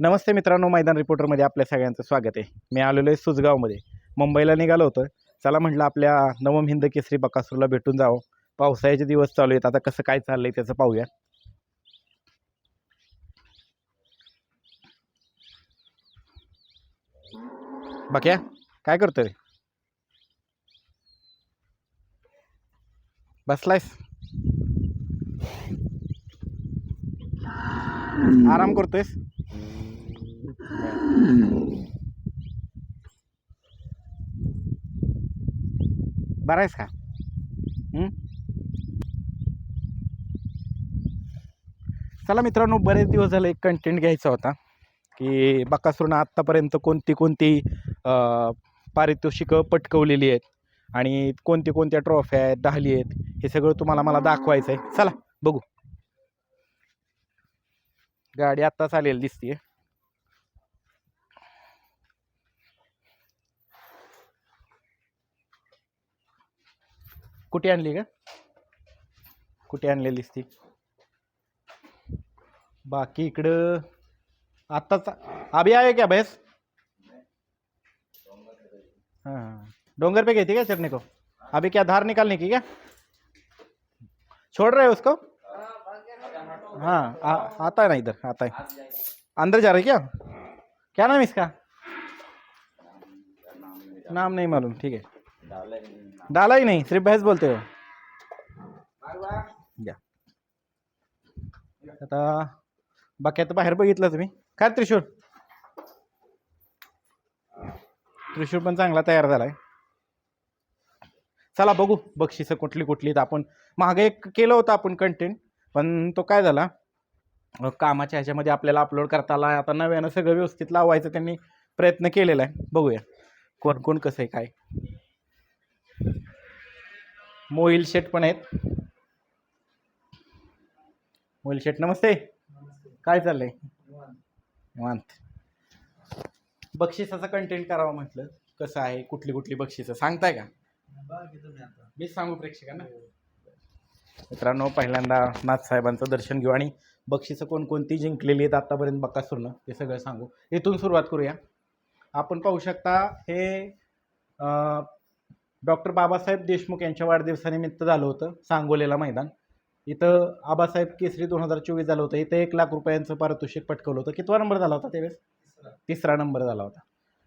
नमस्ते मित्रांनो मैदान रिपोर्टरमध्ये आपल्या सगळ्यांचं स्वागत आहे. मी आलेलो आहे सुजगावमध्ये. मुंबईला निघालो होतो. चला म्हटलं आपल्या नवम हिंद केसरी बकासूरला भेटून जावं. पावसाळ्याचे दिवस चालू आहेत. आता कसं काय चाललंय त्याचं पाहूया. बाक्या काय करतोय? बसलायस? आराम करतोयस? बरा आहेस का चला मित्रांनो बरेच दिवस झाले एक कंटेंट घ्यायचा होता की बकासूरनं आत्तापर्यंत कोणती कोणती पारितोषिकं पटकवलेली आहेत आणि कोणती कोणत्या ट्रॉफ्या आहेत दहाली आहेत हे सगळं तुम्हाला मला दाखवायचं आहे चला बघू. गाडी आत्ताच आलेली आहे कुठे आणली का? कुठे आणलेली दिसती बाकी इकडं आत्ताच अभी आहे क्या भैंस? हाँ डोंगर पे गई थी क्या चढ़ने को? अभी क्या धार निकालने की क्या? छोड़ रहे हो उसको? हाँ आता है ना इधर, आता है। अंदर जा रहे क्या? क्या नाम इसका? नाम नहीं मालूम, ठीक है। डाला ही नहीं सिर्फ भैंस बोलते हो या आता बाकी बाहेर बघितलं तुम्ही. काय त्रिशूळ. त्रिशूळ पण चांगला तयार झालाय. चला बघू बक्षिसं कुठली कुठली तर आपण मागे एक केलं होतं आपण कंटेंट पण तो काय झाला? कामाच्या ह्याच्यामध्ये आपल्याला अपलोड करता आला आता नव्यानं सगळं व्यवस्थित लावायचं त्यांनी प्रयत्न केलेला आहे. बघूया कोण कोण कसं आहे काय. मोईल शेट पण आहेत. मोहिल शेट नमस्ते. काय चाललंय? निवांत. बक्षिसाचं कंटेंट करावं म्हटलं. कसं आहे? कुठली कुठली बक्षिसं? सांगताय का? मीच सांगू प्रेक्षकांना. मित्रांनो पहिल्यांदा नाथसाहेबांचं दर्शन घेऊ. आणि बक्षिसं कोणकोणती जिंकलेली आहेत आत्तापर्यंत बक्कासूरनं ते सगळं सांगू. इथून सुरुवात करूया. आपण पाहू शकता हे डॉक्टर बाबासाहेब देशमुख यांच्या वाढदिवसानिमित्त झालं होतं सांगोलेला मैदान. इथं आबासाहेब केसरी दोन हजार चोवीस झालं होतं. इथं एक लाख रुपयांचं पारितोषिक पटकवलं होतं. कितवा नंबर झाला होता त्यावेळेस? तिसरा. नंबर झाला होता.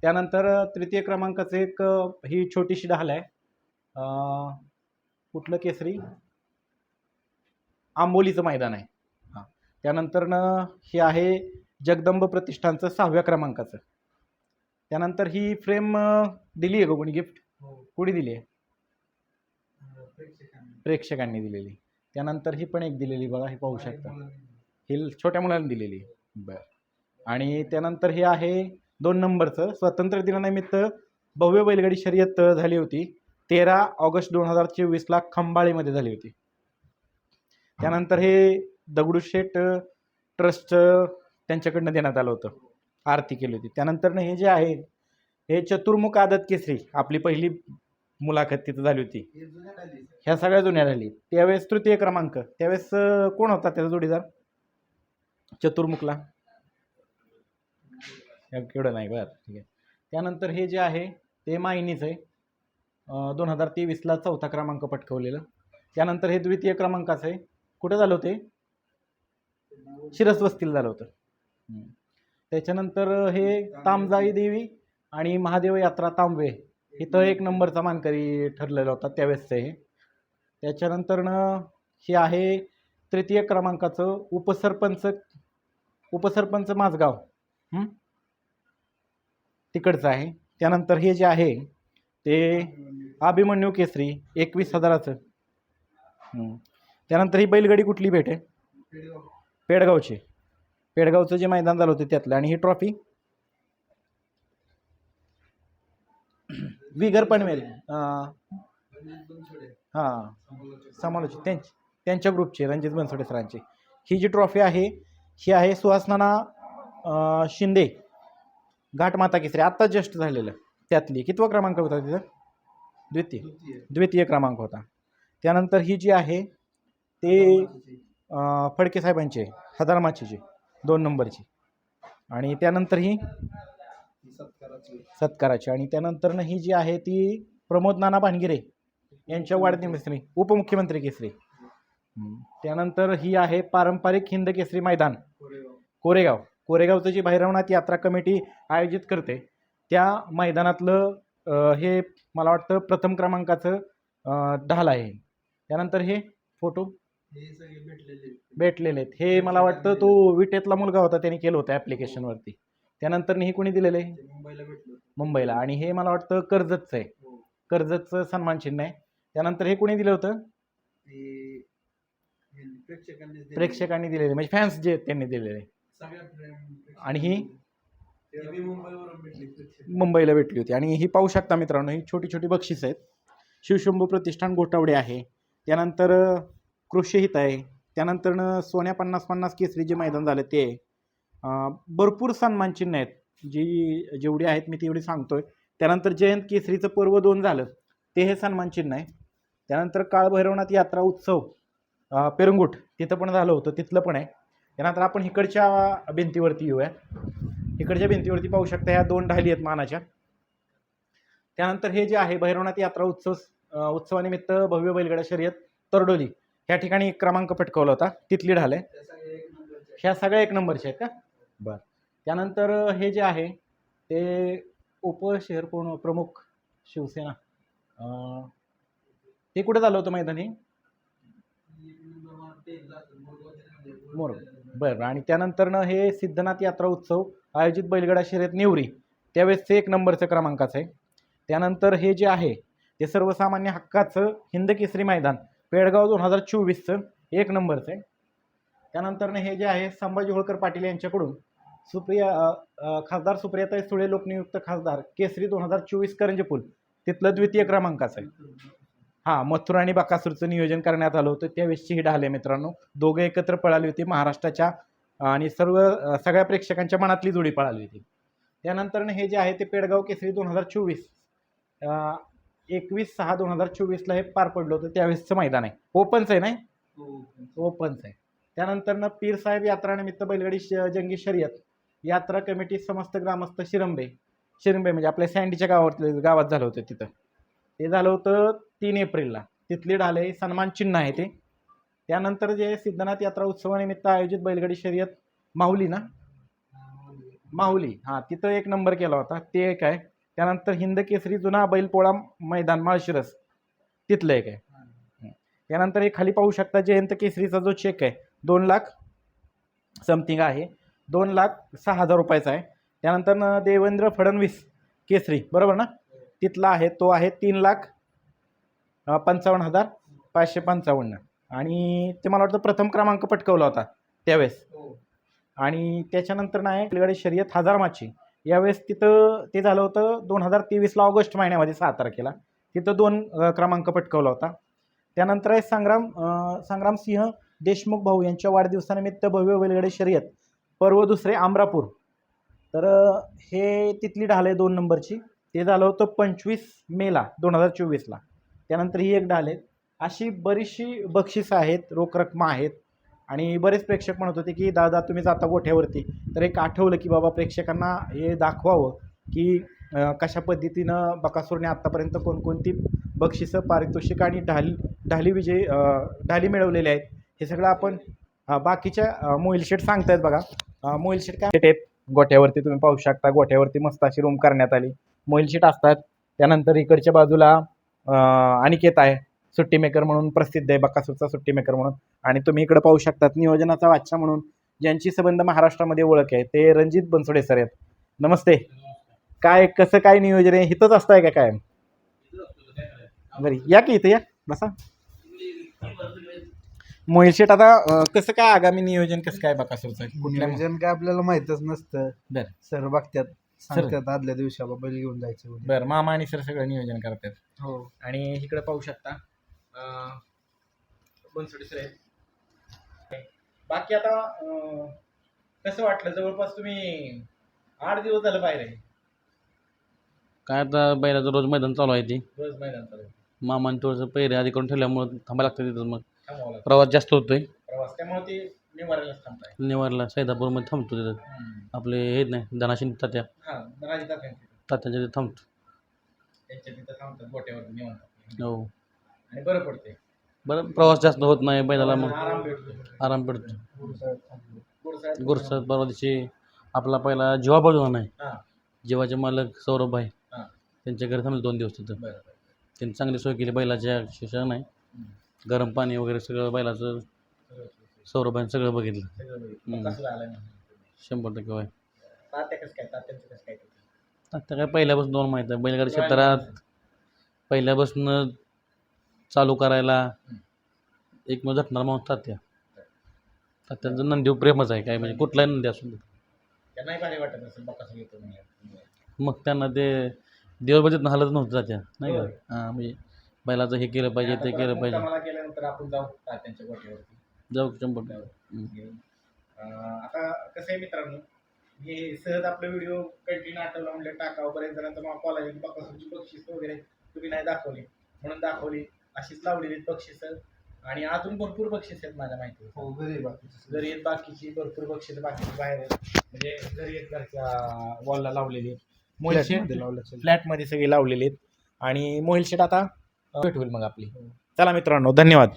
त्यानंतर तृतीय क्रमांकाचं एक ही छोटीशी ढाल आहे. कुठलं केसरी? आंबोलीचं मैदान आहे. हां. त्यानंतरनं हे आहे जगदंब प्रतिष्ठानचं सहाव्या क्रमांकाचं. त्यानंतर ही फ्रेम दिली आहे कोणी गिफ्ट? कुठे दिली आहे? प्रेक्षकांनी दिलेली. त्यानंतर ही पण एक दिलेली बघा हे पाहू शकता. ही छोट्या मुलांनी दिलेली. बरं. आणि त्यानंतर हे आहे दोन नंबरचं. स्वातंत्र्य दिनानिमित्त भव्य बैलगाडी शर्यत झाली होती. तेरा ऑगस्ट दोन हजार चोवीसला खंबाळीमध्ये झाली होती. त्यानंतर हे दगडूशेठ ट्रस्ट त्यांच्याकडनं देण्यात आलं होतं. आरती केली होती. त्यानंतरनं हे जे आहे हे चतुर्मुख आदत केसरी आपली पहिली मुलाखत तिथं झाली होती. ह्या सगळ्या जुन्या झाली त्यावेळेस तृतीय क्रमांक. त्यावेळेस कोण होता त्याचा जोडीदार? चतुर्मुखला. केवढं नाही बरं ठीक आहे. त्यानंतर हे जे आहे ते मायनीचं आहे. दोन हजार तेवीसला चौथा क्रमांक पटकवलेलं. त्यानंतर हे द्वितीय क्रमांकाचं आहे. कुठं झालं होते? शिरसवस्तीला झालं होतं. त्याच्यानंतर हे तामजाई देवी आणि महादेव यात्रा तांबवे इथं एक नंबरचा मानकरी ठरलेला होता त्यावेळेसचं हे त्याच्यानंतरनं हे आहे तृतीय क्रमांकाचं उपसरपंच उपसरपंच माझगाव. तिकडचं आहे. त्यानंतर हे जे आहे ते अभिमन्यू केसरी एकवीस हजाराचं. त्यानंतर ही बैलगाडी कुठली भेट आहे? पेडगावची. पेडगावचं जे मैदान झालं होतं त्यातलं. आणि ही ट्रॉफी? विगर पनवेल हां. समालोचित त्यांची त्यांच्या ग्रुपची रणजित बनसोडे सरांची. ही जी ट्रॉफी आहे ही आहे सुहासनाना शिंदे घाटमाता केसरी. आत्ताच जस्ट झालेलं. त्यातली. कितवा क्रमांक होता तिथं? द्वितीय. द्वितीय. क्रमांक होता. त्यानंतर ही जी आहे ते फडके साहेबांची आहे, हदार माचीची दोन नंबरची. आणि त्यानंतर ही सत्काराची आणि त्यानंतरनं ही जी आहे ती प्रमोद नाना भानगिरे यांच्या वाढदिवसनी उपमुख्यमंत्री केसरी. त्यानंतर ही आहे पारंपरिक हिंद केसरी मैदान. कोरेगाव. कोरेगावचं जी भैरवनाथ यात्रा कमिटी आयोजित करते त्या मैदानातलं हे मला वाटतं प्रथम क्रमांकाचं ढाल आहे. त्यानंतर हे फोटो भेटलेले आहेत. हे मला वाटतं तो विटेतला मुलगा होता त्याने केलं होतं ॲप्लिकेशनवरती त्यानंतर हे कोणी दिलेलं? आहे मुंबईला आणि हे मला वाटतं कर्जतचं आहे. कर्जतचं सन्मान चिन्ह आहे. त्यानंतर हे कोणी दिलं होतं? प्रेक्षकांनी दिलेले. म्हणजे फॅन्स जे त्यांनी दिलेले. आणि ही? मुंबईला भेटली होती. आणि ही पाहू शकता मित्रांनो ही छोटी छोटी बक्षीस आहेत. शिवशंभू प्रतिष्ठान गोटावडे आहे. त्यानंतर कृषी हित आहे. त्यानंतर सोन्या पन्नास पन्नास केसरी जे मैदान झालं ते. आहे. भरपूर सन्मान चिन्ह आहेत. जी जेवढी आहेत मी तेवढी सांगतोय. त्यानंतर जयंत केसरीचं पर्व दोन झालं. ते हे सन्मान चिन्ह आहे. त्यानंतर काळभैरवनाथ यात्रा उत्सव पेरंगुट तिथं पण झालं होतं. तिथलं पण आहे. त्यानंतर आपण इकडच्या भिंतीवरती येऊया. इकडच्या भिंतीवरती पाहू शकता ह्या दोन ढाली आहेत मानाच्या. त्यानंतर हे जे आहे भैरवनाथ यात्रा उत्सव उत्सवानिमित्त भव्य बैलगडा शर्यत तरडोली. ह्या ठिकाणी एक क्रमांक पटकवला होता. तिथली ढाल आहे. ह्या सगळ्या एक नंबरच्या आहेत का? बरं. त्यानंतर हे जे आहे ते उपशहर पूर्ण प्रमुख शिवसेना. अ, ते कुठे झालं होतं मैदान? हे मोर बरं. आणि त्यानंतरनं हे सिद्धनाथ यात्रा उत्सव आयोजित बैलगडा शर्यत निवरी. त्यावेळेस ते एक नंबरचं क्रमांकाचं आहे. त्यानंतर हे जे आहे ते सर्वसामान्य हक्काचं हिंद केसरी मैदान पेडगाव दोन हजार चोवीसचं एक नंबरचं आहे. त्यानंतरनं हे जे आहे संभाजी होळकर पाटील यांच्याकडून सुप्रिया खासदार सुप्रियाताई सुळे लोकनियुक्त खासदार केसरी दोन हजार चोवीस करंजपूल तिथलं द्वितीय क्रमांकाचं आहे. हां मथुरा आणि बकासूरचं नियोजन करण्यात आलं होतं. त्यावेळेसची ही ढाल आहे मित्रांनो. दोघं एकत्र पळाली होती. महाराष्ट्राच्या आणि सर्व सगळ्या प्रेक्षकांच्या मनातली जोडी पळाली होती. त्यानंतरनं हे जे आहे ते पेडगाव केसरी दोन हजार चोवीस एकवीस सहा दोन हजार चोवीसला हे पार पडलं होतं. त्यावेळेसचं मैदान आहे. ओपनचं आहे नाही? ओपनचं आहे. त्यानंतरनं पीर साहेब यात्रानिमित्त बैलगाडी श जंगी शर्यत यात्रा कमिटी समस्त ग्रामस्थ शिरंबे शिरंबे म्हणजे आपल्या सँडीच्या गावातले गावात झालं होतं तिथं. ते झालं होतं तीन एप्रिलला. तिथली ढाले सन्मान चिन्ह आहे ते. त्यानंतर जे सिद्धनाथ यात्रा उत्सवानिमित्त आयोजित बैलगाडी शर्यत माहुली ना? माहुली. हां तिथं एक नंबर केला होता. ते एक आहे. त्यानंतर हिंद केसरी जुना बैलपोळा मैदान माळशिरस. तिथलं एक आहे. त्यानंतर हे खाली पाहू शकता जयंत केसरीचा जो चेक आहे दोन लाख समथिंग आहे. दोन लाख सहा हजार रुपयाचा आहे. त्यानंतर न देवेंद्र फडणवीस केसरी बरोबर ना? तिथला आहे तो आहे तीन लाख पंचावन्न हजार पाचशे पंचावन्न. आणि ते मला वाटतं प्रथम क्रमांक पटकवला होता त्यावेळेस. आणि त्याच्यानंतर नाही बैलगाडी शर्यत हजार माची. यावेळेस तिथं ते झालं होतं दोन हजार तेवीसला ऑगस्ट महिन्यामध्ये सहा तारखेला. तिथं दोन क्रमांक पटकवला होता. त्यानंतर आहे संग्राम अ, संग्रामसिंह देशमुख भाऊ यांच्या वाढदिवसानिमित्त भव्य बैलगाडी शर्यत पर्व दुसरे आमरापूर. तर हे तिथली ढाल आहे दोन नंबरची. ते झालं होतं पंचवीस मेला दोन हजार चोवीसला. त्यानंतर ही एक ढाल आहे. अशी बरीचशी बक्षिसं आहेत रोख रकमा आहेत. आणि बरेच प्रेक्षक म्हणत होते की दादा तुम्ही जाता गोठ्यावरती. तर एक आठवलं की बाबा प्रेक्षकांना हे दाखवावं की कशा पद्धतीनं बकासूरने आत्तापर्यंत कोणकोणती बक्षिसं पारितोषिक आणि ढाल ढाली विजय ढाली मिळवलेले आहेत. हे सगळं आपण बाकीच्या मोईल शेट सांगतायत बघा. मोईल शेट काय? आहेत गोठ्यावरती तुम्ही पाहू शकता. गोठ्यावरती मस्त अशी रूम करण्यात आली. मोईल शेट असतात. त्यानंतर इकडच्या बाजूला अनिकेत आहे. सुट्टी मेकर म्हणून प्रसिद्ध आहे. बकासूरचा सुट्टी मेकर म्हणून. आणि तुम्ही इकडे पाहू शकतात. नियोजनाचा वाचा म्हणून ज्यांची संबंध महाराष्ट्रामध्ये ओळख आहे ते रणजित बनसोडे सर आहेत. नमस्ते. काय कसं काय नियोजन आहे? इथंच असताय का काय बरी या की इथं या? बसा. मोहिल शेट आता अं, कसं काय आगामी नियोजन कसं काय बकासूरचं कुठल्या नियोजन काय आपल्याला माहितच नसतं. बर. सर बघतात सांगतात आदल्या दिवशी बाबा बैल घेऊन जायचं उद्या. बरं मामा आणि सर सगळं नियोजन करतात. हो. आणि इकडे पाहू शकता अं, बनसोडे सर आहेत. बाकी आता अं, कसं वाटलं? जवळपास तुम्ही आठ दिवस झालं बाहेर आहे. काय आता बैलाचं रोज मैदान चालू आहे ते. रोज मैदान चालू आहे. मामाने थोडंसं पैरे आधी करून ठेवल्यामुळं थांबायला लागतं तिथं मग. थांबावं लागतं. प्रवास जास्त होतोय. प्रवास त्यामुळे ती निवारायलाच थांबताय. निवारला सैदापूरमध्ये थांबतो तिथं. आपले हे नाही धनाशिंद तात्या. हां तात्यांच्या तात्यांच्या तिथं थांबतो. तिथं थांबतात गोट्यावर निवांत. हो. आणि बरं पडते बरं प्रवास जास्त होत नाही बैलाला मग आराम भेटतो. आराम पडतो गुरुसाहेब. गुरुसाहेब गुरुसाहेब परवा दिवशी आपला पहिला जीवा बळून आहे हां. जीवाचे मालक सौरभ भाई. हां. त्यांच्या घरी थांबले दोन दिवस तिथं. बरं बरं त्यांनी चांगली सोय केली बैलाच्या शिक्षण नाही. हम्म. गरम पाणी वगैरे सगळं बैलाचं सौरभाने सगळं बघितलं. शंभर टक्के होय. आता काय? पहिल्यापासून दोन माहीत आहे. बैलगाडी क्षेत्रात पहिल्यापासून चालू करायला एक मग झटणार माणूस तात्या. तात्यांचं नंदीव प्रेमच आहे काय? म्हणजे कुठलाही नंदी असू दे. त्यांना नाही भारी वाटत असेल बघा सगळं येतो म्हणजे मग त्यांना ते दिवसभर हालत नव्हतं तात्या. नाही का. हां म्हणजे बैलाचं हे केलं पाहिजे ते केलं पाहिजे. मला केल्यानंतर आपण जाऊ तात्यांच्या गोट्यावरती जाऊ शंभर टक्के. घेऊन. अं, आता कसं आहे मित्रांनो मी सहज आपला व्हिडिओ कंटिन्यू आठवला म्हणलं टाकावं बरेच जणांचा मला कॉल आले बकासूरची बक्षीस वगैरे तुम्ही नाही दाखवली म्हणून दाखवली अशीच लावलेली आहेत बक्षीस. आणि अजून भरपूर बक्षीस आहेत माझ्या माहिती हो घरी बाकीचे सगळे. घरी आहेत बाकीची भरपूर बक्षीस बाकीची बाहेर आहेत. म्हणजे घरी आहेत घरच्या वॉलला लावलेली आहेत. मोहिल शेट लावलं असेल. फ्लॅटमध्ये सगळी लावलेली आहेत. आणि मोहिल शेट आता भेट होईल मग आपली. चला मित्रांनो धन्यवाद.